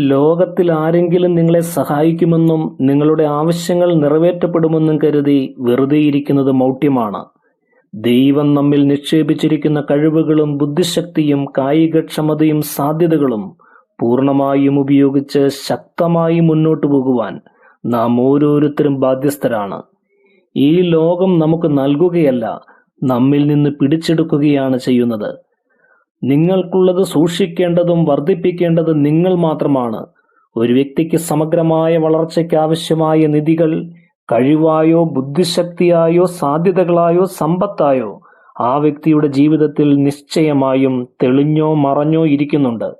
ലോകത്തിൽ ആരെങ്കിലും നിങ്ങളെ സഹായിക്കുമെന്നും നിങ്ങളുടെ ആവശ്യങ്ങൾ നിറവേറ്റപ്പെടുമെന്നും കരുതി വെറുതെയിരിക്കുന്നത് മൗഢ്യമാണ്. ദൈവം നമ്മിൽ നിക്ഷേപിച്ചിരിക്കുന്ന കഴിവുകളും ബുദ്ധിശക്തിയും കായികക്ഷമതയും സാധ്യതകളും പൂർണമായും ഉപയോഗിച്ച് ശക്തമായി മുന്നോട്ടു പോകുവാൻ നാം ഓരോരുത്തരും ബാധ്യസ്ഥരാണ്. ഈ ലോകം നമുക്ക് നൽകുകയല്ല നമ്മിൽ നിന്ന് പിടിച്ചെടുക്കുകയാണ് ചെയ്യുന്നത്. നിങ്ങൾക്കുള്ളത് സൂക്ഷിക്കേണ്ടതും വർദ്ധിപ്പിക്കേണ്ടതും നിങ്ങൾ മാത്രമാണ്. ഒരു വ്യക്തിക്ക് സമഗ്രമായ വളർച്ചയ്ക്ക് ആവശ്യമായ നിധികൾ കഴിവായോ ബുദ്ധിശക്തിയായോ സാധ്യതകളായോ സമ്പത്തായോ ആ വ്യക്തിയുടെ ജീവിതത്തിൽ നിശ്ചയമായും തെളിഞ്ഞോ മറഞ്ഞോ ഇരിക്കുന്നുണ്ട്.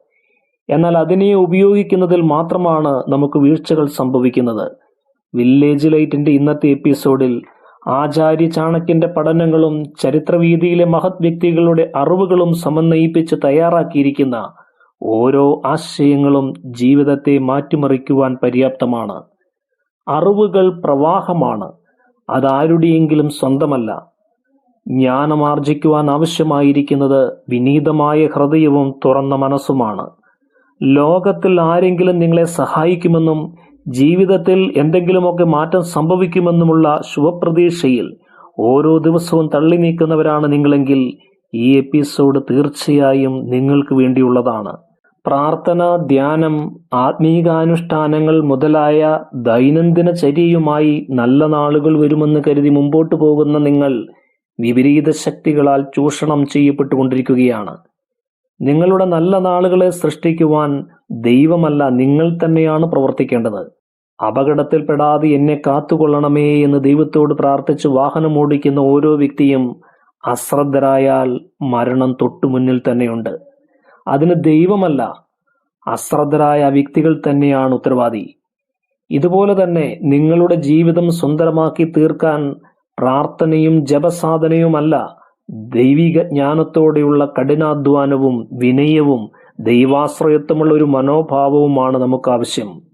എന്നാൽ അതിനെ ഉപയോഗിക്കുന്നതിൽ മാത്രമാണ് നമുക്ക് വീഴ്ചകൾ സംഭവിക്കുന്നത്. വില്ലേജ് ലൈറ്റിന്റെ ഇന്നത്തെ എപ്പിസോഡിൽ ആചാര്യ ചാണക്യന്റെ പഠനങ്ങളും ചരിത്രവീതിയിലെ മഹത് വ്യക്തികളുടെ അറിവുകളും സമന്വയിപ്പിച്ച് തയ്യാറാക്കിയിരിക്കുന്ന ഓരോ ആശയങ്ങളും ജീവിതത്തെ മാറ്റിമറിക്കുവാൻ പര്യാപ്തമാണ്. അറിവുകൾ പ്രവാഹമാണ്. അതാരുടെയെങ്കിലും സ്വന്തമല്ല. ജ്ഞാനമാർജിക്കുവാൻ ആവശ്യമായിരിക്കുന്നത് വിനീതമായ ഹൃദയവും തുറന്ന മനസ്സുമാണ്. ലോകത്തിൽ ആരെങ്കിലും നിങ്ങളെ സഹായിക്കുമെന്നും ജീവിതത്തിൽ എന്തെങ്കിലുമൊക്കെ മാറ്റം സംഭവിക്കുമെന്നുമുള്ള ശുഭപ്രതീക്ഷയിൽ ഓരോ ദിവസവും തള്ളി നീക്കുന്നവരാണ് നിങ്ങളെങ്കിൽ ഈ എപ്പിസോഡ് തീർച്ചയായും നിങ്ങൾക്ക് വേണ്ടിയുള്ളതാണ്. പ്രാർത്ഥന ധ്യാനം ആത്മീകാനുഷ്ഠാനങ്ങൾ മുതലായ ദൈനംദിന ചര്യയുമായി നല്ല നാളുകൾ വരുമെന്ന് കരുതി മുമ്പോട്ട് പോകുന്ന നിങ്ങൾ വിപരീത ശക്തികളാൽ ചൂഷണം ചെയ്യപ്പെട്ടുകൊണ്ടിരിക്കുകയാണ്. നിങ്ങളുടെ നല്ല നാളുകളെ സൃഷ്ടിക്കുവാൻ ദൈവമല്ല നിങ്ങൾ തന്നെയാണ് പ്രവർത്തിക്കേണ്ടത്. അപകടത്തിൽപ്പെടാതെ എന്നെ കാത്തുകൊള്ളണമേ എന്ന് ദൈവത്തോട് പ്രാർത്ഥിച്ച് വാഹനം ഓടിക്കുന്ന ഓരോ വ്യക്തിയും അശ്രദ്ധരായാൽ മരണം തൊട്ടു മുന്നിൽ തന്നെയുണ്ട്. അതിന് ദൈവമല്ല അശ്രദ്ധരായ വ്യക്തികൾ തന്നെയാണ് ഉത്തരവാദി. ഇതുപോലെ തന്നെ നിങ്ങളുടെ ജീവിതം സുന്ദരമാക്കി തീർക്കാൻ പ്രാർത്ഥനയും ജപസാധനയുമല്ല ദൈവിക ജ്ഞാനത്തോടെയുള്ള കഠിനാധ്വാനവും വിനയവും ദൈവാശ്രയത്വമുള്ള ഒരു മനോഭാവവുമാണ് നമുക്ക് ആവശ്യം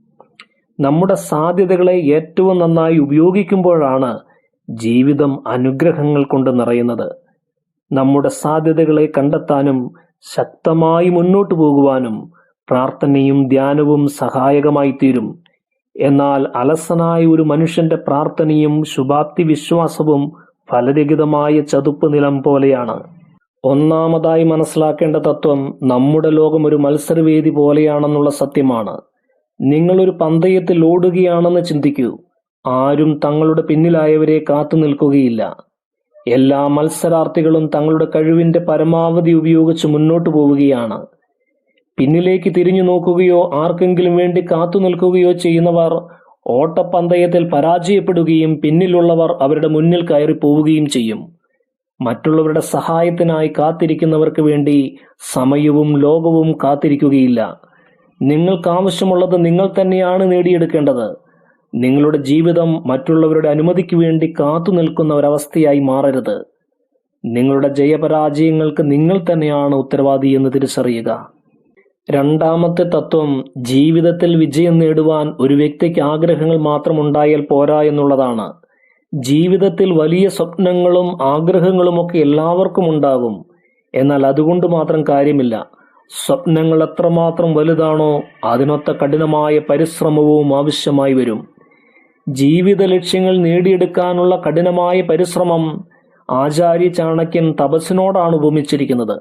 നമ്മുടെ സാധ്യതകളെ ഏറ്റവും നന്നായി ഉപയോഗിക്കുമ്പോഴാണ് ജീവിതം അനുഗ്രഹങ്ങൾ കൊണ്ട് നിറയുന്നത്. നമ്മുടെ സാധ്യതകളെ കണ്ടെത്താനും ശക്തമായി മുന്നോട്ടു പോകുവാനും പ്രാർത്ഥനയും ധ്യാനവും സഹായകമായി തീരും. എന്നാൽ അലസനായ ഒരു മനുഷ്യന്റെ പ്രാർത്ഥനയും ശുഭാപ്തി വിശ്വാസവും ഫലരഹിതമായ ചതുപ്പ് നിലം പോലെയാണ്. ഒന്നാമതായി മനസ്സിലാക്കേണ്ട തത്വം നമ്മുടെ ലോകം ഒരു മത്സരവേദി പോലെയാണെന്നുള്ള സത്യമാണ്. നിങ്ങളൊരു പന്തയത്തിൽ ഓടുകയാണെന്ന് ചിന്തിക്കൂ. ആരും തങ്ങളുടെ പിന്നിലായവരെ കാത്തു നിൽക്കുകയില്ല. എല്ലാ മത്സരാർത്ഥികളും തങ്ങളുടെ കഴിവിന്റെ പരമാവധി ഉപയോഗിച്ച് മുന്നോട്ടു പോവുകയാണ്. പിന്നിലേക്ക് തിരിഞ്ഞു നോക്കുകയോ ആർക്കെങ്കിലും വേണ്ടി കാത്തു നിൽക്കുകയോ ചെയ്യുന്നവർ ഓട്ടപ്പന്തയത്തിൽ പരാജയപ്പെടുകയും പിന്നിലുള്ളവർ അവരുടെ മുന്നിൽ കയറി പോവുകയും ചെയ്യും. മറ്റുള്ളവരുടെ സഹായത്തിനായി കാത്തിരിക്കുന്നവർക്ക് വേണ്ടി സമയവും ലോകവും കാത്തിരിക്കുകയില്ല. നിങ്ങൾക്ക് ആവശ്യമുള്ളത് നിങ്ങൾ തന്നെയാണ് നേടിയെടുക്കേണ്ടത്. നിങ്ങളുടെ ജീവിതം മറ്റുള്ളവരുടെ അനുമതിക്ക് വേണ്ടി കാത്തു നിൽക്കുന്ന ഒരവസ്ഥയായി മാറരുത്. നിങ്ങളുടെ ജയപരാജയങ്ങൾക്ക് നിങ്ങൾ തന്നെയാണ് ഉത്തരവാദി എന്ന് തിരിച്ചറിയുക. രണ്ടാമത്തെ തത്വം ജീവിതത്തിൽ വിജയം നേടുവാൻ ഒരു വ്യക്തിക്ക് ആഗ്രഹങ്ങൾ മാത്രം ഉണ്ടായാൽ പോരാ എന്നുള്ളതാണ്. ജീവിതത്തിൽ വലിയ സ്വപ്നങ്ങളും ആഗ്രഹങ്ങളുമൊക്കെ എല്ലാവർക്കും ഉണ്ടാകും. എന്നാൽ അതുകൊണ്ട് മാത്രം കാര്യമില്ല. സ്വപ്നങ്ങൾ എത്രമാത്രം വലുതാണോ അതിനൊത്ത കഠിനമായ പരിശ്രമവും ആവശ്യമായി വരും. ജീവിത ലക്ഷ്യങ്ങൾ നേടിയെടുക്കാനുള്ള കഠിനമായ പരിശ്രമം ആചാര്യ ചാണക്യൻ തപസ്സിനോടാണ് ഉപമിച്ചിരിക്കുന്നത്.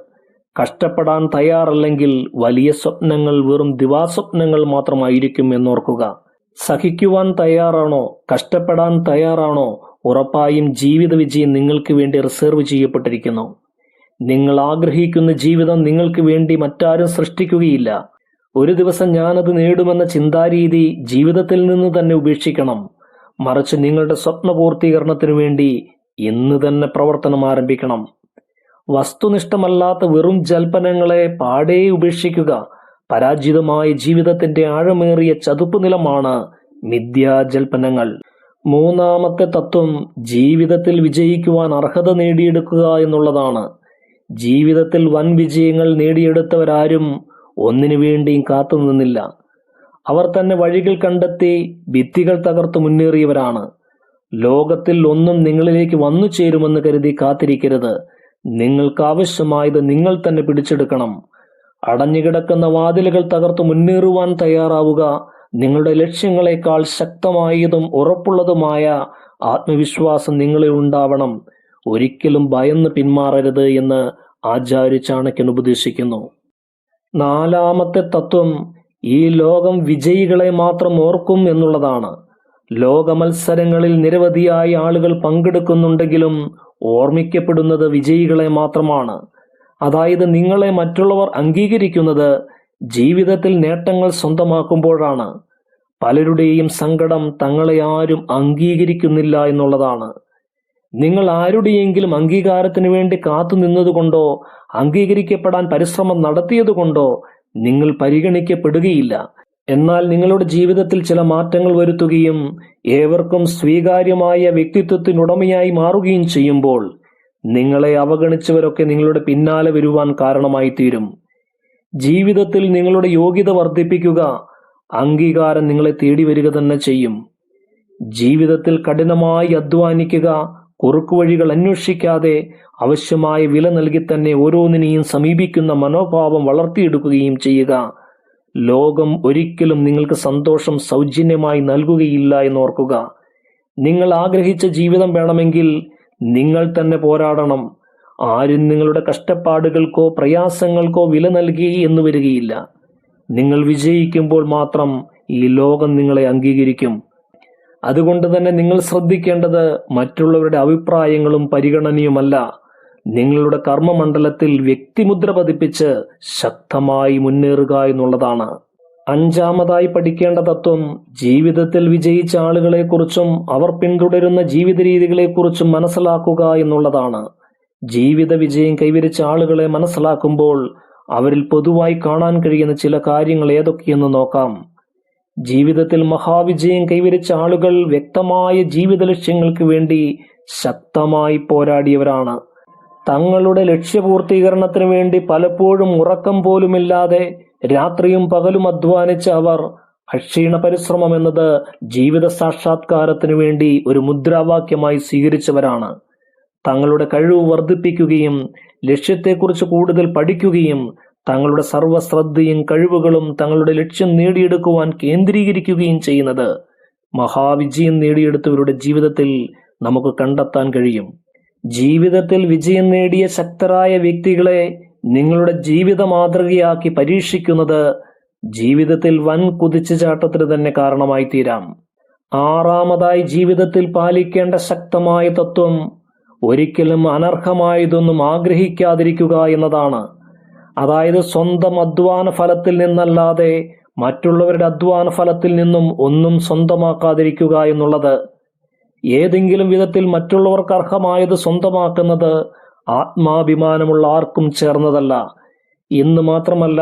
കഷ്ടപ്പെടാൻ തയ്യാറല്ലെങ്കിൽ വലിയ സ്വപ്നങ്ങൾ വെറും ദിവാസ്വപ്നങ്ങൾ മാത്രമായിരിക്കും എന്നോർക്കുക. സഹിക്കുവാൻ തയ്യാറാണോ? കഷ്ടപ്പെടാൻ തയ്യാറാണോ? ഉറപ്പായും ജീവിത വിജയം നിങ്ങൾക്ക് വേണ്ടി റിസർവ് ചെയ്യപ്പെട്ടിരിക്കുന്നു. നിങ്ങൾ ആഗ്രഹിക്കുന്ന ജീവിതം നിങ്ങൾക്ക് വേണ്ടി മറ്റാരും സൃഷ്ടിക്കുകയില്ല. ഒരു ദിവസം ഞാനത് നേടുമെന്ന ചിന്താരീതി ജീവിതത്തിൽ നിന്ന് തന്നെ ഉപേക്ഷിക്കണം. മറിച്ച് നിങ്ങളുടെ സ്വപ്ന പൂർത്തീകരണത്തിനു വേണ്ടി ഇന്ന് തന്നെ പ്രവർത്തനം ആരംഭിക്കണം. വസ്തുനിഷ്ഠമല്ലാത്ത വെറും ജൽപ്പനങ്ങളെ പാടേ ഉപേക്ഷിക്കുക പരാജിതമായ ജീവിതത്തിന്റെ ആഴമേറിയ ചതുപ്പ് നിലമാണ് മിഥ്യാജൽപ്പനങ്ങൾ. മൂന്നാമത്തെ തത്വം ജീവിതത്തിൽ വിജയിക്കുവാൻ അർഹത നേടിയെടുക്കുക എന്നുള്ളതാണ്. ജീവിതത്തിൽ വൻ വിജയങ്ങൾ നേടിയെടുത്തവരാരും ഒന്നിനു വേണ്ടിയും കാത്തു നിന്നില്ല. അവർ തന്നെ വഴികൾ കണ്ടെത്തി ഭിത്തികൾ തകർത്ത് മുന്നേറിയവരാണ്. ലോകത്തിൽ ഒന്നും നിങ്ങളിലേക്ക് വന്നു ചേരുമെന്ന് കരുതി കാത്തിരിക്കരുത്. നിങ്ങൾക്ക് ആവശ്യമായത് നിങ്ങൾ തന്നെ പിടിച്ചെടുക്കണം. അടഞ്ഞുകിടക്കുന്ന വാതിലുകൾ തകർത്ത് മുന്നേറുവാൻ തയ്യാറാവുക നിങ്ങളുടെ ലക്ഷ്യങ്ങളെക്കാൾ ശക്തമായതും ഉറപ്പുള്ളതുമായ ആത്മവിശ്വാസം നിങ്ങളിൽ ഉണ്ടാവണം. ഒരിക്കലും ഭയന്ന് പിന്മാറരുത് എന്ന് ആചാര്യ ചാണക്യൻ ഉപദേശിക്കുന്നു. നാലാമത്തെ തത്വം ഈ ലോകം വിജയികളെ മാത്രം ഓർക്കും എന്നുള്ളതാണ്. ലോക മത്സരങ്ങളിൽ നിരവധിയായ ആളുകൾ പങ്കെടുക്കുന്നുണ്ടെങ്കിലും ഓർമ്മിക്കപ്പെടുന്നത് വിജയികളെ മാത്രമാണ്. അതായത് നിങ്ങളെ മറ്റുള്ളവർ അംഗീകരിക്കുന്നത് ജീവിതത്തിൽ നേട്ടങ്ങൾ സ്വന്തമാക്കുമ്പോഴാണ്. പലരുടെയും സങ്കടം തങ്ങളെ ആരും അംഗീകരിക്കുന്നില്ല എന്നുള്ളതാണ്. നിങ്ങൾ ആരുടെയെങ്കിലും അംഗീകാരത്തിന് വേണ്ടി കാത്തു നിന്നതുകൊണ്ടോ അംഗീകരിക്കപ്പെടാൻ പരിശ്രമം നടത്തിയതുകൊണ്ടോ നിങ്ങൾ പരിഗണിക്കപ്പെടുകയില്ല. എന്നാൽ നിങ്ങളുടെ ജീവിതത്തിൽ ചില മാറ്റങ്ങൾ വരുത്തുകയും ഏവർക്കും സ്വീകാര്യമായ വ്യക്തിത്വത്തിനുടമയായി മാറുകയും ചെയ്യുമ്പോൾ നിങ്ങളെ അവഗണിച്ചവരൊക്കെ നിങ്ങളുടെ പിന്നാലെ വരുവാൻ കാരണമായി തീരും ജീവിതത്തിൽ നിങ്ങളുടെ യോഗ്യത വർദ്ധിപ്പിക്കുക അംഗീകാരം നിങ്ങളെ തേടി വരിക തന്നെ ചെയ്യും. ജീവിതത്തിൽ കഠിനമായി അധ്വാനിക്കുക കുറുക്കുവഴികൾ അന്വേഷിക്കാതെ ആവശ്യമായ വില നൽകി തന്നെ ഓരോന്നിനെയും സമീപിക്കുന്ന മനോഭാവം വളർത്തിയെടുക്കുകയും ചെയ്യുക. ലോകം ഒരിക്കലും നിങ്ങൾക്ക് സന്തോഷം സൗജന്യമായി നൽകുകയില്ല എന്നോർക്കുക നിങ്ങൾ ആഗ്രഹിച്ച ജീവിതം വേണമെങ്കിൽ നിങ്ങൾ തന്നെ പോരാടണം. ആരും നിങ്ങളുടെ കഷ്ടപ്പാടുകൾക്കോ പ്രയാസങ്ങൾക്കോ വില നൽകി എന്ന് വരികയില്ല. നിങ്ങൾ വിജയിക്കുമ്പോൾ മാത്രം ഈ ലോകം നിങ്ങളെ അംഗീകരിക്കും. അതുകൊണ്ട് തന്നെ നിങ്ങൾ ശ്രദ്ധിക്കേണ്ടത് മറ്റുള്ളവരുടെ അഭിപ്രായങ്ങളും പരിഗണനയുമല്ല. നിങ്ങളുടെ കർമ്മമണ്ഡലത്തിൽ വ്യക്തിമുദ്ര പതിപ്പിച്ച് ശക്തമായി മുന്നേറുക എന്നുള്ളതാണ്. അഞ്ചാമതായി പഠിക്കേണ്ട തത്വം ജീവിതത്തിൽ വിജയിച്ച ആളുകളെക്കുറിച്ചും അവർ പിന്തുടരുന്ന ജീവിത രീതികളെക്കുറിച്ചും മനസ്സിലാക്കുക എന്നുള്ളതാണ്. ജീവിത വിജയം കൈവരിച്ച ആളുകളെ മനസ്സിലാക്കുമ്പോൾ അവരിൽ പൊതുവായി കാണാൻ കഴിയുന്ന ചില കാര്യങ്ങൾ ഏതൊക്കെയെന്ന് നോക്കാം. ജീവിതത്തിൽ മഹാവിജയം കൈവരിച്ച ആളുകൾ വ്യക്തമായ ജീവിത ലക്ഷ്യങ്ങൾക്ക് വേണ്ടി ശക്തമായി പോരാടിയവരാണ്. തങ്ങളുടെ ലക്ഷ്യപൂർത്തീകരണത്തിന് വേണ്ടി പലപ്പോഴും ഉറക്കം പോലുമില്ലാതെ രാത്രിയും പകലും അധ്വാനിച്ച അവർ അക്ഷീണ പരിശ്രമം എന്നത് ജീവിത സാക്ഷാത്കാരത്തിന് വേണ്ടി ഒരു മുദ്രാവാക്യമായി സ്വീകരിച്ചവരാണ്. തങ്ങളുടെ കഴിവ് വർദ്ധിപ്പിക്കുകയും ലക്ഷ്യത്തെക്കുറിച്ച് കൂടുതൽ പഠിക്കുകയും തങ്ങളുടെ സർവശ്രദ്ധയും കഴിവുകളും തങ്ങളുടെ ലക്ഷ്യം നേടിയെടുക്കുവാൻ കേന്ദ്രീകരിക്കുകയും ചെയ്യുന്നത്. മഹാവിജയം നേടിയെടുത്തവരുടെ ജീവിതത്തിൽ നമുക്ക് കണ്ടെത്താൻ കഴിയും. ജീവിതത്തിൽ വിജയം നേടിയ ശക്തരായ വ്യക്തികളെ നിങ്ങളുടെ ജീവിത മാതൃകയാക്കി പരീക്ഷിക്കുന്നത് ജീവിതത്തിൽ വൻ കുതിച്ചുചാട്ടത്തിന് തന്നെ കാരണമായി തീരാം ആറാമതായി ജീവിതത്തിൽ പാലിക്കേണ്ട ശക്തമായ തത്വം ഒരിക്കലും അനർഹമായതൊന്നും ആഗ്രഹിക്കാതിരിക്കുക എന്നതാണ്. അതായത് സ്വന്തം അധ്വാന ഫലത്തിൽ നിന്നല്ലാതെ മറ്റുള്ളവരുടെ അധ്വാന ഫലത്തിൽ നിന്നും ഒന്നും സ്വന്തമാക്കാതിരിക്കുക എന്നുള്ളത് ഏതെങ്കിലും വിധത്തിൽ മറ്റുള്ളവർക്ക് അർഹമായത് സ്വന്തമാക്കുന്നത് ആത്മാഭിമാനമുള്ള ആർക്കും ചേർന്നതല്ല. ഇന്ന് മാത്രമല്ല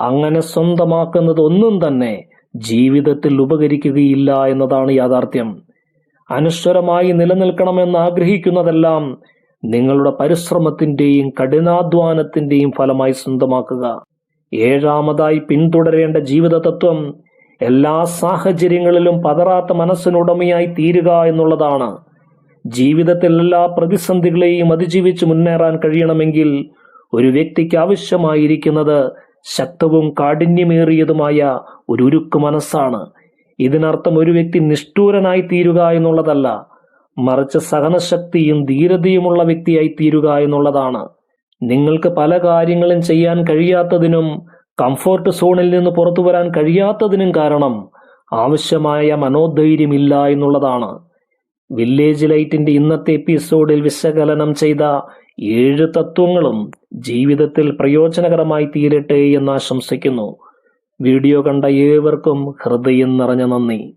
അങ്ങനെ സ്വന്തമാക്കുന്നത് ഒന്നും തന്നെ ജീവിതത്തിൽ ഉപകരിക്കുകയില്ല എന്നതാണ് യാഥാർത്ഥ്യം. അനശ്വരമായി നിലനിൽക്കണമെന്ന് ആഗ്രഹിക്കുന്നതെല്ലാം നിങ്ങളുടെ പരിശ്രമത്തിന്റെയും കഠിനാധ്വാനത്തിന്റെയും ഫലമായി സ്വന്തമാക്കുക. ഏഴാമതായി പിന്തുടരേണ്ട ജീവിത തത്വം എല്ലാ സാഹചര്യങ്ങളിലും പതറാത്ത മനസ്സിനുടമയായി തീരുക എന്നുള്ളതാണ്. ജീവിതത്തിൽ എല്ലാ പ്രതിസന്ധികളെയും അതിജീവിച്ച് മുന്നേറാൻ കഴിയണമെങ്കിൽ ഒരു വ്യക്തിക്ക് ആവശ്യമായിരിക്കുന്നത് ശക്തവും കാഠിന്യമേറിയതുമായ ഒരു ഉരുക്ക് മനസ്സാണ്. ഇതിനർത്ഥം ഒരു വ്യക്തി നിഷ്ഠൂരനായി തീരുക എന്നുള്ളതല്ല. മറിച്ച് സഹനശക്തിയും ധീരതയുമുള്ള വ്യക്തിയായി തീരുക എന്നുള്ളതാണ്. നിങ്ങൾക്ക് പല കാര്യങ്ങളും ചെയ്യാൻ കഴിയാത്തതിനും കംഫോർട്ട് സോണിൽ നിന്ന് പുറത്തു വരാൻ കഴിയാത്തതിനും കാരണം ആവശ്യമായ മനോധൈര്യമില്ല എന്നുള്ളതാണ്. വില്ലേജ് ലൈറ്റിന്റെ ഇന്നത്തെ എപ്പിസോഡിൽ വിശകലനം ചെയ്ത ഏഴ് തത്വങ്ങളും ജീവിതത്തിൽ പ്രയോജനകരമായി തീരട്ടെ എന്ന് ആശംസിക്കുന്നു. വീഡിയോ കണ്ട ഏവർക്കും ഹൃദയം നിറഞ്ഞ നന്ദി.